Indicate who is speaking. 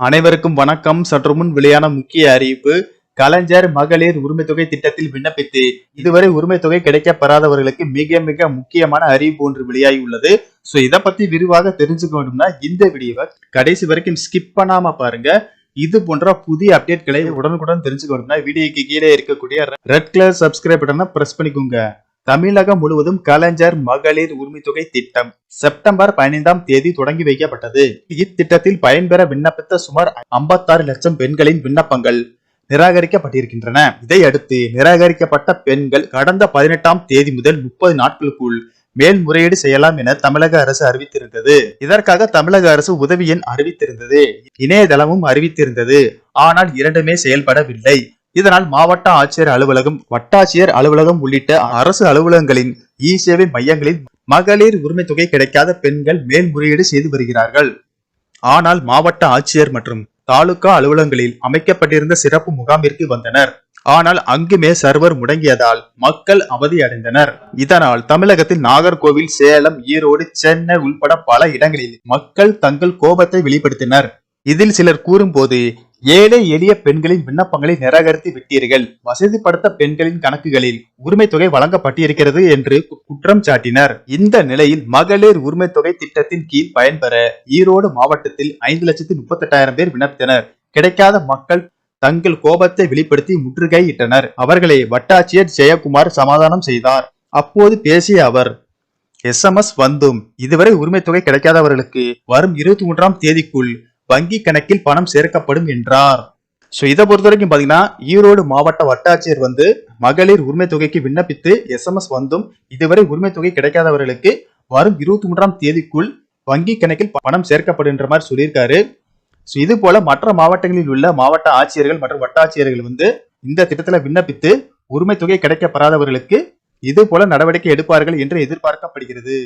Speaker 1: அனைவருக்கும் வணக்கம். சற்று முன் வெளியான முக்கிய அறிவிப்பு. கலைஞர் மகளிர் உரிமை தொகை திட்டத்தில் விண்ணப்பித்து இதுவரை உரிமை தொகை கிடைக்கப் மிக மிக முக்கியமான அறிவிப்பு ஒன்று வெளியாகி உள்ளது ஸோ இதை பத்தி விரிவாக தெரிஞ்சுக்க வேண்டும்னா இந்த வீடியோவை கடைசி வரைக்கும் ஸ்கிப் பண்ணாம பாருங்க. இது போன்ற புதிய அப்டேட்களை உடனுக்குடன் தெரிஞ்சுக்க வேண்டும்னா வீடியோக்கு கீழே இருக்கக்கூடிய ரெட் கலர் சப்ஸ்கிரைப் பட்டனை பிரஸ் பண்ணிக்கோங்க. தமிழகம் முழுவதும் கலைஞர் மகளிர் உரிமை தொகை திட்டம் செப்டம்பர் பதினைந்தாம் தேதி தொடங்கி வைக்கப்பட்டது. இத்திட்டத்தில் பயன்பெற விண்ணப்பித்த சுமார் 56 லட்சம் பெண்களின் விண்ணப்பங்கள் நிராகரிக்கப்பட்டிருக்கின்றன. இதையடுத்து நிராகரிக்கப்பட்ட பெண்கள் கடந்த பதினெட்டாம் தேதி முதல் முப்பது நாட்களுக்குள் மேல்முறையீடு செய்யலாம் என தமிழக அரசு அறிவித்திருந்தது. இதற்காக தமிழக அரசு உதவி எண் அறிவித்திருந்தது. இணையதளமும் அறிவித்திருந்தது. ஆனால் இரண்டுமே செயல்படவில்லை. இதனால் மாவட்ட ஆட்சியர் அலுவலகம் வட்டாட்சியர் அலுவலகம் உள்ளிட்ட அரசு அலுவலகங்களின் இ சேவை மையங்களில் மகளிர் உரிமை தொகை கிடைக்காத பெண்கள் மேல்முறையீடு செய்து வருகிறார்கள். ஆனால் மாவட்ட ஆட்சியர் மற்றும் தாலுகா அலுவலகங்களில் அமைக்கப்பட்டிருந்த சிறப்பு முகாமிற்கு வந்தனர். ஆனால் அங்குமே சர்வர் முடங்கியதால் மக்கள் அவதியடைந்தனர் இதனால் தமிழகத்தில் நாகர்கோவில் சேலம் ஈரோடு சென்னை உள்பட பல இடங்களில் மக்கள் தங்கள் கோபத்தை வெளிப்படுத்தினர். இதில் சிலர் கூறும்போது ஏழை எளிய பெண்களின் விண்ணப்பங்களை நிராகரித்து விட்டீர்கள். வசதிப்படுத்த பெண்களின் கணக்குகளில் உரிமை தொகை வழங்கப்பட்டிருக்கிறது என்று குற்றம் சாட்டினர். இந்த நிலையில் மகளிர் உரிமை தொகை திட்டத்தின் கீழ் பயன்பெற ஈரோடு மாவட்டத்தில் ஐந்து லட்சத்தி முப்பத்தெட்டாயிரம் பேர் விண்ணப்பித்தனர். கிடைக்காத மக்கள் தங்கள் கோபத்தை வெளிப்படுத்தி முற்றுகையிட்டனர். அவர்களை வட்டாட்சியர் ஜெயக்குமார் சமாதானம் செய்தார். அப்போது பேசிய அவர் எஸ்எம்எஸ் வந்தும் இதுவரை உரிமை தொகை கிடைக்காதவர்களுக்கு வரும் இருபத்தி மூன்றாம் தேதிக்குள் வங்கி கணக்கில் பணம் சேர்க்கப்படும் என்றார். ஸோ இதை பொறுத்த வரைக்கும் பார்த்தீங்கன்னா ஈரோடு மாவட்ட வட்டாட்சியர் வந்து மகளிர் உரிமை தொகைக்கு விண்ணப்பித்து எஸ்எம்எஸ் வந்தும் இதுவரை உரிமை தொகை கிடைக்காதவர்களுக்கு வரும் இருபத்தி மூன்றாம் தேதிக்குள் வங்கி கணக்கில் பணம் சேர்க்கப்படுன்ற மாதிரி சொல்லியிருக்காரு. ஸோ இது போல மற்ற மாவட்டங்களில் உள்ள மாவட்ட ஆட்சியர்கள் மற்றும் வட்டாட்சியர்கள் வந்து இந்த திட்டத்தில் விண்ணப்பித்து உரிமை தொகை கிடைக்கப்படாதவர்களுக்கு இது போல நடவடிக்கை எடுப்பார்கள் என்று எதிர்பார்க்கப்படுகிறது.